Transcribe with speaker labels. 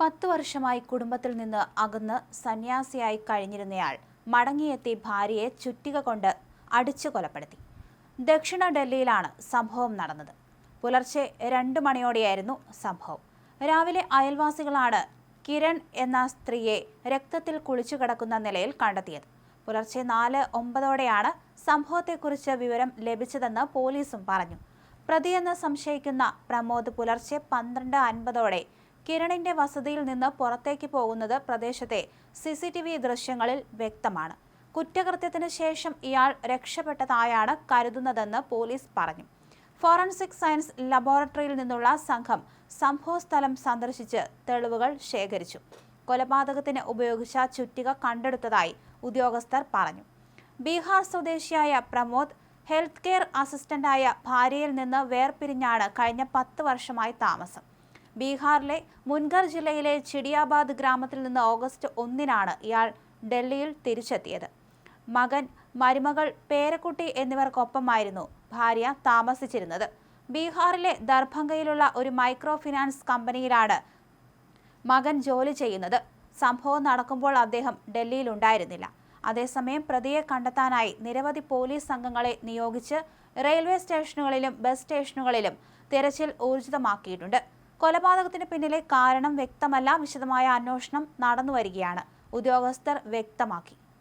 Speaker 1: പത്ത് വർഷമായി കുടുംബത്തിൽ നിന്ന് അകന്ന് സന്യാസിയായി കഴിഞ്ഞിരുന്നയാൾ മടങ്ങിയെത്തി ഭാര്യയെ ചുറ്റിക കൊണ്ട് അടിച്ചു കൊലപ്പെടുത്തി. ദക്ഷിണ ഡൽഹിയിലാണ് സംഭവം നടന്നത്. പുലർച്ചെ രണ്ട് മണിയോടെയായിരുന്നു സംഭവം. രാവിലെ അയൽവാസികളാണ് കിരൺ എന്ന സ്ത്രീയെ രക്തത്തിൽ കുളിച്ചു കിടക്കുന്ന നിലയിൽ കണ്ടെത്തിയത്. പുലർച്ചെ നാല് ഒമ്പതോടെയാണ് സംഭവത്തെക്കുറിച്ച് വിവരം ലഭിച്ചതെന്ന് പോലീസും പറഞ്ഞു. പ്രതിയെന്ന് സംശയിക്കുന്ന പ്രമോദ് പുലർച്ചെ പന്ത്രണ്ട് അൻപതോടെ കിരണിന്റെ വസതിയിൽ നിന്ന് പുറത്തേക്ക് പോകുന്നത് പ്രദേശത്തെ സി സി ടി വി ദൃശ്യങ്ങളിൽ വ്യക്തമാണ്. കുറ്റകൃത്യത്തിന് ശേഷം ഇയാൾ രക്ഷപ്പെട്ടതായാണ് കരുതുന്നതെന്ന് പോലീസ് പറഞ്ഞു. ഫോറൻസിക് സയൻസ് ലബോറട്ടറിയിൽ നിന്നുള്ള സംഘം സംഭവസ്ഥലം സന്ദർശിച്ച് തെളിവുകൾ ശേഖരിച്ചു. കൊലപാതകത്തിന് ഉപയോഗിച്ച ചുറ്റിക കണ്ടെടുത്തതായി ഉദ്യോഗസ്ഥർ പറഞ്ഞു. ബീഹാർ സ്വദേശിയായ പ്രമോദ് ഹെൽത്ത് കെയർ അസിസ്റ്റന്റായ ഭാര്യയിൽ നിന്ന് വേർപിരിഞ്ഞാണ് കഴിഞ്ഞ പത്ത് വർഷമായി താമസം. ബീഹാറിലെ മുൻഗർ ജില്ലയിലെ ചിടിയാബാദ് ഗ്രാമത്തിൽ നിന്ന് ഓഗസ്റ്റ് ഒന്നിനാണ് ഇയാൾ ഡൽഹിയിൽ തിരിച്ചെത്തിയത്. മകൻ മരുമകൾ പേരക്കുട്ടി എന്നിവർക്കൊപ്പമായിരുന്നു ഭാര്യ താമസിച്ചിരുന്നത്. ബീഹാറിലെ ദർഭംഗയിലുള്ള ഒരു മൈക്രോ ഫിനാൻസ് കമ്പനിയിലാണ് മകൻ ജോലി ചെയ്യുന്നത്. സംഭവം നടക്കുമ്പോൾ അദ്ദേഹം ഡൽഹിയിൽ ഉണ്ടായിരുന്നില്ല. അതേസമയം പ്രതിയെ കണ്ടെത്താനായി നിരവധി പോലീസ് സംഘങ്ങളെ നിയോഗിച്ച് റെയിൽവേ സ്റ്റേഷനുകളിലും ബസ് സ്റ്റേഷനുകളിലും തിരച്ചിൽ ഊർജിതമാക്കിയിട്ടുണ്ട്. കൊലപാതകത്തിന് പിന്നിലെ കാരണം വ്യക്തമല്ല. വിശദമായ അന്വേഷണം നടന്നുവരികയാണ്. ഉദ്യോഗസ്ഥർ വ്യക്തമാക്കി.